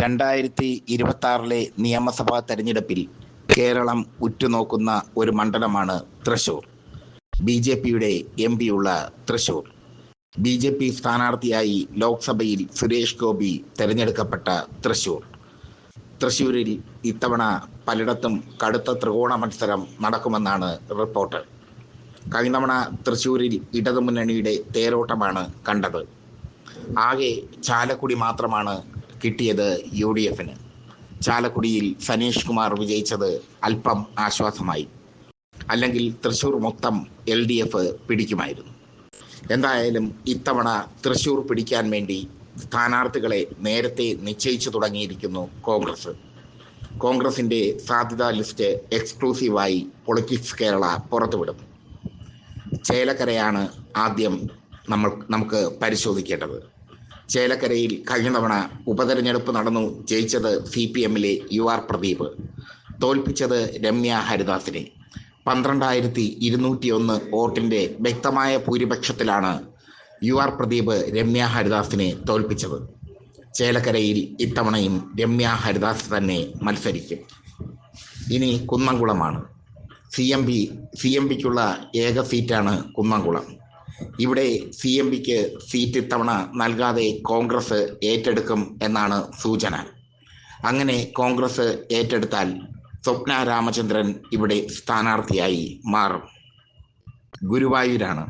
രണ്ടായിരത്തി ഇരുപത്തി ആറിലെ നിയമസഭാ തെരഞ്ഞെടുപ്പിൽ കേരളം ഉറ്റുനോക്കുന്ന ഒരു മണ്ഡലമാണ് തൃശൂർ. ബി ജെ പിയുടെ എം പിയുള്ള തൃശൂർ. ബി ജെ പി സ്ഥാനാർത്ഥിയായി ലോക്സഭയിൽ സുരേഷ് ഗോപി തെരഞ്ഞെടുക്കപ്പെട്ട തൃശൂർ. തൃശൂരിൽ ഇത്തവണ പലയിടത്തും കടുത്ത ത്രികോണ മത്സരം നടക്കുമെന്നാണ് റിപ്പോർട്ട്. കഴിഞ്ഞ തവണ തൃശൂരിൽ ഇടതുമുന്നണിയുടെ തേരോട്ടമാണ് കണ്ടത്. ആകെ ചാലക്കുടി മാത്രമാണ് കിട്ടിയത് യു ഡി എഫിന്. ചാലക്കുടിയിൽ സനീഷ് കുമാർ വിജയിച്ചത് അല്പം ആശ്വാസമായി. അല്ലെങ്കിൽ തൃശൂർ മൊത്തം എൽ ഡി എഫ് പിടിക്കുമായിരുന്നു. എന്തായാലും ഇത്തവണ തൃശൂർ പിടിക്കാൻ വേണ്ടി സ്ഥാനാർത്ഥികളെ നേരത്തെ നിശ്ചയിച്ചു തുടങ്ങിയിരിക്കുന്നു കോൺഗ്രസ്. കോൺഗ്രസിന്റെ സാധ്യതാ ലിസ്റ്റ് എക്സ്ക്ലൂസീവായി പൊളിറ്റിക്സ് കേരള പുറത്തുവിടും. ചേലക്കരയാണ് ആദ്യം നമ്മൾ നമുക്ക് പരിശോധിക്കേണ്ടത്. ചേലക്കരയിൽ കഴിഞ്ഞ തവണ ഉപതെരഞ്ഞെടുപ്പ് നടന്നു ജയിച്ചത് സി പി എമ്മിലെ യു ആർ പ്രദീപ്. തോൽപ്പിച്ചത് രമ്യ ഹരിദാസിനെ. പന്ത്രണ്ടായിരത്തി ഇരുന്നൂറ്റി ഒന്ന് വോട്ടിന്റെ വ്യക്തമായ ഭൂരിപക്ഷത്തിലാണ് യു ആർ പ്രദീപ് രമ്യ ഹരിദാസിനെ തോൽപ്പിച്ചത്. ചേലക്കരയിൽ ഇത്തവണയും രമ്യ ഹരിദാസ് തന്നെ മത്സരിക്കും. ഇനി കുന്നംകുളമാണ്. C M P C M പിക്കുള്ള ഏക സീറ്റാണ് കുന്നംകുളം. ഇവിടെ സി എം പിക്ക് സീറ്റ് ഇത്തവണ നൽകാതെ കോൺഗ്രസ് ഏറ്റെടുക്കും എന്നാണ് സൂചന. അങ്ങനെ കോൺഗ്രസ് ഏറ്റെടുത്താൽ സ്വപ്ന രാമചന്ദ്രൻ ഇവിടെ സ്ഥാനാർത്ഥിയായി മാറും. ഗുരുവായൂരാണ്.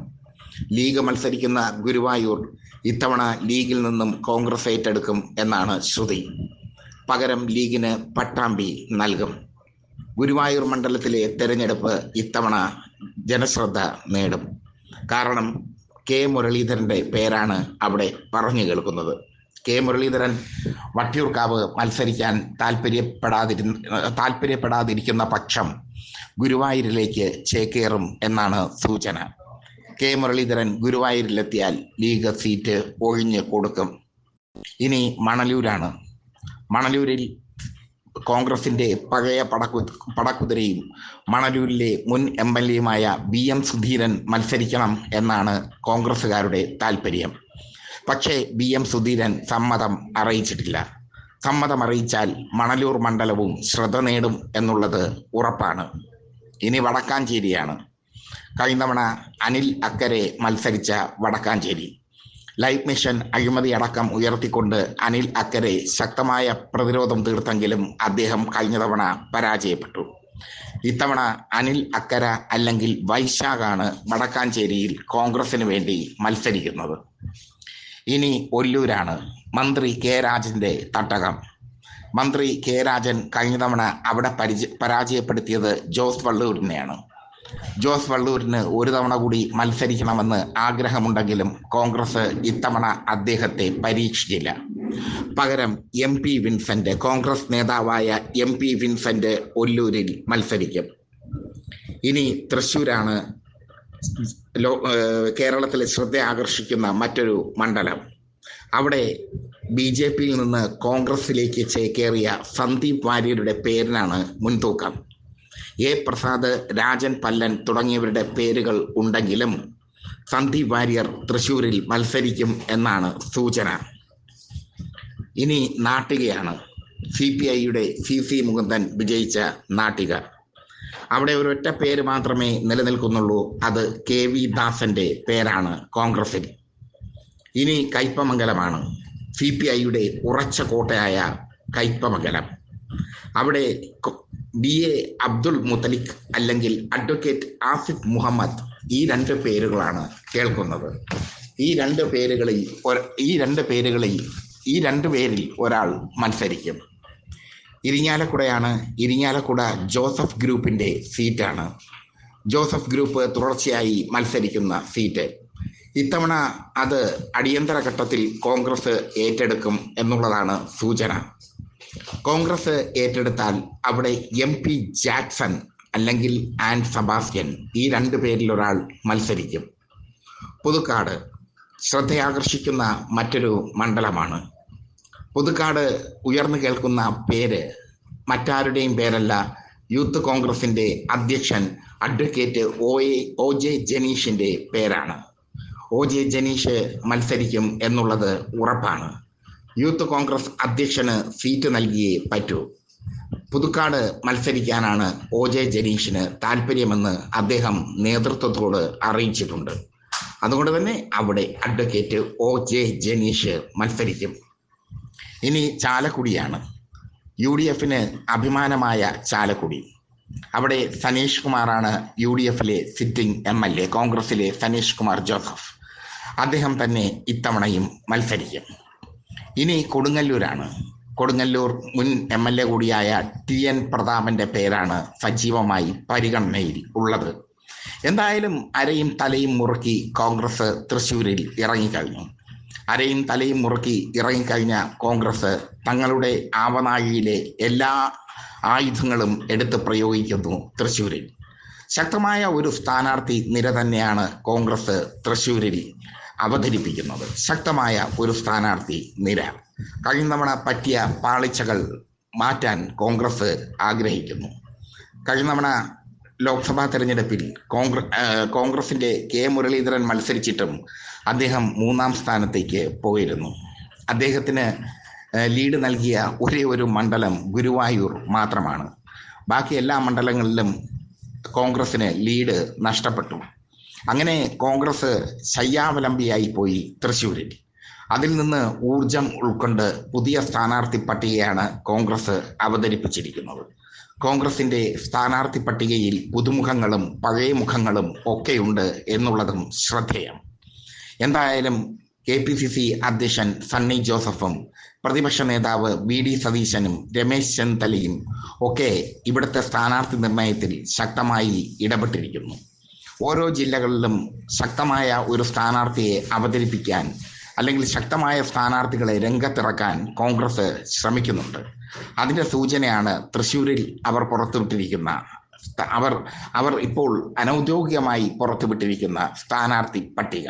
ലീഗ് മത്സരിക്കുന്ന ഗുരുവായൂർ ഇത്തവണ ലീഗിൽ നിന്നും കോൺഗ്രസ് ഏറ്റെടുക്കും എന്നാണ് ശ്രുതി. പകരം ലീഗിന് പട്ടാമ്പി നൽകും. ഗുരുവായൂർ മണ്ഡലത്തിലെ തെരഞ്ഞെടുപ്പ് ഇത്തവണ ജനശ്രദ്ധ നേടും. കാരണം കെ മുരളീധരന്റെ പേരാണ് അവിടെ പറഞ്ഞു കേൾക്കുന്നത്. കെ മുരളീധരൻ വട്ടിയൂർക്കാവ് മത്സരിക്കാൻ താല്പര്യപ്പെടാതിരുന്ന താല്പര്യപ്പെടാതിരിക്കുന്ന പക്ഷം ഗുരുവായൂരിലേക്ക് ചേക്കേറും എന്നാണ് സൂചന. കെ മുരളീധരൻ ഗുരുവായൂരിലെത്തിയാൽ ലീഗ് സീറ്റ് ഒഴിഞ്ഞ് കൊടുക്കും. ഇനി മണലൂരാണ്. മണലൂരിൽ കോൺഗ്രസിന്റെ പഴയ പടക്കു പടക്കുതിരയും മണലൂരിലെ മുൻ എം എൽ എയുമായ ബി എം സുധീരൻ മത്സരിക്കണം എന്നാണ് കോൺഗ്രസ്സുകാരുടെ താല്പര്യം പക്ഷേ ബി എം സുധീരൻ സമ്മതം അറിയിച്ചിട്ടില്ല. സമ്മതം അറിയിച്ചാൽ മണലൂർ മണ്ഡലവും ശ്രദ്ധ നേടും എന്നുള്ളത് ഉറപ്പാണ്. ഇനി വടക്കാഞ്ചേരിയാണ്. കഴിഞ്ഞ തവണ അനിൽ അക്കരെ മത്സരിച്ച വടക്കാഞ്ചേരി. ലൈഫ് മിഷൻ അഴിമതി അടക്കം ഉയർത്തിക്കൊണ്ട് അനിൽ അക്കരെ ശക്തമായ പ്രതിരോധം തീർത്തെങ്കിലും അദ്ദേഹം കഴിഞ്ഞ തവണ പരാജയപ്പെട്ടു. ഇത്തവണ അനിൽ അക്കര അല്ലെങ്കിൽ വൈശാഖാണ് വടക്കാഞ്ചേരിയിൽ കോൺഗ്രസിന് വേണ്ടി മത്സരിക്കുന്നത്. ഇനി ഒല്ലൂരാണ്. മന്ത്രി കെ രാജന്റെ തട്ടകം. മന്ത്രി കെ രാജൻ കഴിഞ്ഞ തവണ അവിടെ പരിചയ പരാജയപ്പെടുത്തിയത് ജോസ് വള്ളൂരിനെയാണ്. ജോസ് വള്ളൂരിന് ഒരു തവണ കൂടി മത്സരിക്കണമെന്ന് ആഗ്രഹമുണ്ടെങ്കിലും കോൺഗ്രസ് ഇത്തവണ അദ്ദേഹത്തെ പരീക്ഷിച്ചില്ല. പകരം എം പി വിൻസെന്റ് കോൺഗ്രസ് നേതാവായ എം പി വിൻസെന്റ് ഒല്ലൂരിൽ മത്സരിക്കും. ഇനി തൃശ്ശൂരാണ് ലോ കേരളത്തിലെ ശ്രദ്ധ ആകർഷിക്കുന്ന മറ്റൊരു മണ്ഡലം. അവിടെ ബി ജെ പിയിൽ നിന്ന് കോൺഗ്രസിലേക്ക് ചേക്കേറിയ സന്ദീപ് വാര്യരുടെ പേരിനാണ് മുൻതൂക്കം. എ പ്രസാദ് രാജൻ പല്ലൻ തുടങ്ങിയവരുടെ പേരുകൾ ഉണ്ടെങ്കിലും സന്ദീപ് വാര്യർ തൃശൂരിൽ മത്സരിക്കും എന്നാണ് സൂചന. ഇനി നാട്ടികയാണ്. സി പി ഐയുടെ സി സി മുകുന്ദൻ വിജയിച്ച നാട്ടിക. അവിടെ ഒരൊറ്റ പേര് മാത്രമേ നിലനിൽക്കുന്നുള്ളൂ. അത് കെ വി ദാസന്റെ പേരാണ് കോൺഗ്രസിൽ. ഇനി കയ്പമംഗലമാണ്. സി പി ഐയുടെ ഉറച്ച കോട്ടയായ കയ്പമംഗലം. അവിടെ ബി എ അബ്ദുൾ മുത്തലിഖ് അല്ലെങ്കിൽ അഡ്വക്കേറ്റ് ആസിഫ് മുഹമ്മദ് ഈ രണ്ട് പേരുകളാണ് കേൾക്കുന്നത്. ഈ രണ്ട് പേരുകളിൽ ഈ രണ്ട് പേരുകളിൽ ഈ രണ്ട് പേരിൽ ഒരാൾ മത്സരിക്കും. ഇരിങ്ങാലക്കുടയാണ് ഇരിങ്ങാലക്കുട ജോസഫ് ഗ്രൂപ്പിന്റെ സീറ്റാണ്. ജോസഫ് ഗ്രൂപ്പ് തുടർച്ചയായി മത്സരിക്കുന്ന സീറ്റ്. ഇത്തവണ അത് അടിയന്തര ഘട്ടത്തിൽ കോൺഗ്രസ് ഏറ്റെടുക്കും എന്നുള്ളതാണ് സൂചന. കോൺഗ്രസ് ഏറ്റെടുത്താൽ അവിടെ എം പി ജാക്സൺ അല്ലെങ്കിൽ ആൻഡ് സബാസ്റ്റ്യൻ ഈ രണ്ടു പേരിൽ ഒരാൾ മത്സരിക്കും. പുതുക്കാട് ശ്രദ്ധയാകർഷിക്കുന്ന മറ്റൊരു മണ്ഡലമാണ്. പുതുക്കാട് ഉയർന്നു കേൾക്കുന്ന പേര് മറ്റാരുടെയും പേരല്ല യൂത്ത് കോൺഗ്രസിന്റെ അധ്യക്ഷൻ advocate O A O J ജനീഷിന്റെ പേരാണ്. ഒ ജെ ജനീഷ് മത്സരിക്കും എന്നുള്ളത് ഉറപ്പാണ്. യൂത്ത് കോൺഗ്രസ് അധ്യക്ഷന് സീറ്റ് നൽകിയേ പറ്റൂ. പുതുക്കാട് മത്സരിക്കാനാണ് ഒ ജെ ജനീഷിന് താല്പര്യമെന്ന് അദ്ദേഹം നേതൃത്വത്തോട് അറിയിച്ചിട്ടുണ്ട്. അതുകൊണ്ട് തന്നെ അവിടെ അഡ്വക്കേറ്റ് ഒ ജെ ജനീഷ് മത്സരിക്കും. ഇനി ചാലക്കുടിയാണ്. യു ഡി എഫിന് അഭിമാനമായ ചാലക്കുടി. അവിടെ സനീഷ് കുമാറാണ് യു ഡി എഫിലെ സിറ്റിംഗ് എം എൽ എ കോൺഗ്രസിലെ സനീഷ് കുമാർ ജോസഫ്. അദ്ദേഹം തന്നെ ഇത്തവണയും മത്സരിക്കും. ഇനി കൊടുങ്ങല്ലൂരാണ്. കൊടുങ്ങല്ലൂർ മുൻ എം എൽ എ കൂടിയായ ടി എൻ പ്രതാപന്റെ പേരാണ് സജീവമായി പരിഗണനയിൽ ഉള്ളത്. എന്തായാലും അരയും തലയും മുറുക്കി കോൺഗ്രസ് തൃശ്ശൂരിൽ ഇറങ്ങിക്കഴിഞ്ഞു. അരയും തലയും മുറുക്കി ഇറങ്ങിക്കഴിഞ്ഞ കോൺഗ്രസ് തങ്ങളുടെ ആവനാഴിയിലെ എല്ലാ ആയുധങ്ങളും എടുത്ത് പ്രയോഗിക്കുന്നു തൃശ്ശൂരിൽ. ശക്തമായ ഒരു സ്ഥാനാർത്ഥി നിര തന്നെയാണ് കോൺഗ്രസ് തൃശ്ശൂരിൽ. അവതരിപ്പിക്കുന്നത്. ശക്തമായ ഒരു സ്ഥാനാർത്ഥി നിര കഴിഞ്ഞ തവണ പറ്റിയ പാളിച്ചകൾ മാറ്റാൻ കോൺഗ്രസ് ആഗ്രഹിക്കുന്നു. കഴിഞ്ഞ തവണ ലോക്സഭാ തെരഞ്ഞെടുപ്പിൽ കോൺഗ്രസ് കോൺഗ്രസിന്റെ കെ മുരളീധരൻ മത്സരിച്ചിട്ടും അദ്ദേഹം മൂന്നാം സ്ഥാനത്തേക്ക് പോയിരുന്നു. അദ്ദേഹത്തിന് ലീഡ് നൽകിയ ഒരേ ഒരു മണ്ഡലം ഗുരുവായൂർ മാത്രമാണ്. ബാക്കി എല്ലാ മണ്ഡലങ്ങളിലും കോൺഗ്രസിന് ലീഡ് നഷ്ടപ്പെട്ടു. അങ്ങനെ കോൺഗ്രസ് ശയ്യാവലംബിയായി പോയി തൃശ്ശൂരിൽ. അതിൽ നിന്ന് ഊർജം ഉൾക്കൊണ്ട് പുതിയ സ്ഥാനാർത്ഥി പട്ടികയാണ് കോൺഗ്രസ് അവതരിപ്പിച്ചിരിക്കുന്നത്. കോൺഗ്രസിന്റെ സ്ഥാനാർത്ഥി പട്ടികയിൽ പുതുമുഖങ്ങളും പഴയ മുഖങ്ങളും ഒക്കെയുണ്ട് എന്നുള്ളതും ശ്രദ്ധേയം. എന്തായാലും കെ പി സി സി അധ്യക്ഷൻ സണ്ണി ജോസഫും പ്രതിപക്ഷ നേതാവ് വി ഡി സതീശനും രമേശ് ചെന്നിത്തലയും ഒക്കെ ഇവിടുത്തെ സ്ഥാനാർത്ഥി നിർണയത്തിൽ ശക്തമായി ഇടപെട്ടിരിക്കുന്നു. ഓരോ ജില്ലകളിലും ശക്തമായ ഒരു സ്ഥാനാർത്ഥിയെ അവതരിപ്പിക്കാൻ അല്ലെങ്കിൽ ശക്തമായ സ്ഥാനാർത്ഥികളെ രംഗത്തിറക്കാൻ കോൺഗ്രസ് ശ്രമിക്കുന്നുണ്ട്. അതിന്റെ സൂചനയാണ് തൃശ്ശൂരിൽ അവർ പുറത്തുവിട്ടിരിക്കുന്ന അവർ അവർ ഇപ്പോൾ അനൗദ്യോഗികമായി പുറത്തുവിട്ടിരിക്കുന്ന സ്ഥാനാർത്ഥി പട്ടിക.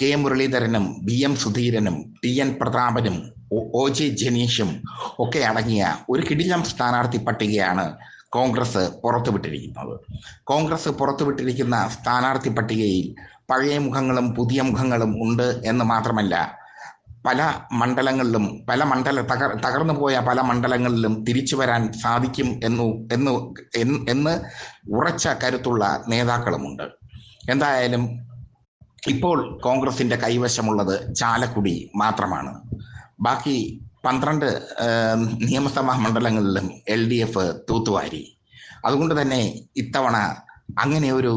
കെ മുരളീധരനും ബി എം സുധീരനും ടി എൻ പ്രതാപനും ഒ ജെ ജനീഷും ഒക്കെ അടങ്ങിയ ഒരു കിടിലം സ്ഥാനാർത്ഥി പട്ടികയാണ് കോൺഗ്രസ് പുറത്തുവിട്ടിരിക്കുന്നത് കോൺഗ്രസ് പുറത്തുവിട്ടിരിക്കുന്ന സ്ഥാനാർത്ഥി പട്ടികയിൽ പഴയ മുഖങ്ങളും പുതിയ മുഖങ്ങളും ഉണ്ട് എന്ന് മാത്രമല്ല പല മണ്ഡലങ്ങളിലും പല മണ്ഡല തകർ തകർന്നു പോയ പല മണ്ഡലങ്ങളിലും തിരിച്ചു വരാൻ സാധിക്കും എന്നു എന്ന് എന്ന് ഉറച്ച കരുത്തുള്ള നേതാക്കളുമുണ്ട്. എന്തായാലും ഇപ്പോൾ കോൺഗ്രസിന്റെ കൈവശമുള്ളത് ചാലക്കുടി മാത്രമാണ്. ബാക്കി പന്ത്രണ്ട് നിയമസഭാ മണ്ഡലങ്ങളിലും എൽ ഡി എഫ് തൂത്തുവാരി. അതുകൊണ്ട് തന്നെ ഇത്തവണ അങ്ങനെ ഒരു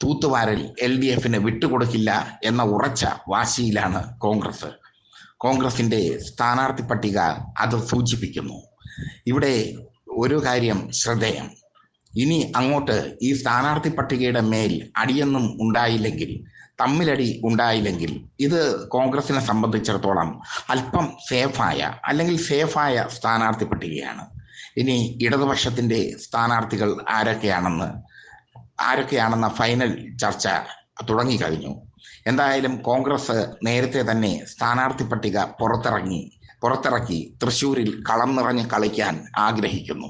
തൂത്തുവാരൽ എൽ ഡി എഫിന് വിട്ടുകൊടുക്കില്ല എന്ന ഉറച്ച വാശിയിലാണ് കോൺഗ്രസ്. കോൺഗ്രസിന്റെ സ്ഥാനാർത്ഥി പട്ടിക അത് സൂചിപ്പിക്കുന്നു. ഇവിടെ ഒരു കാര്യം ശ്രദ്ധേയം. ഇനി അങ്ങോട്ട് ഈ സ്ഥാനാർത്ഥി പട്ടികയുടെ മേൽ അടിയൊന്നും ഉണ്ടായില്ലെങ്കിൽ തമ്മിലടി ഉണ്ടായില്ലെങ്കിൽ ഇത് കോൺഗ്രസിനെ സംബന്ധിച്ചിടത്തോളം അല്പം സേഫായ അല്ലെങ്കിൽ സേഫായ സ്ഥാനാർത്ഥി പട്ടികയാണ് ഇനി ഇടതുപക്ഷത്തിന്റെ സ്ഥാനാർത്ഥികൾ ആരൊക്കെയാണെന്ന് ആരൊക്കെയാണെന്ന ഫൈനൽ ചർച്ച തുടങ്ങിക്കഴിഞ്ഞു. എന്തായാലും കോൺഗ്രസ് നേരത്തെ തന്നെ സ്ഥാനാർത്ഥി പട്ടിക പുറത്തിറങ്ങി പുറത്തിറക്കി തൃശൂരിൽ കളം നിറഞ്ഞ് കളിക്കാൻ ആഗ്രഹിക്കുന്നു.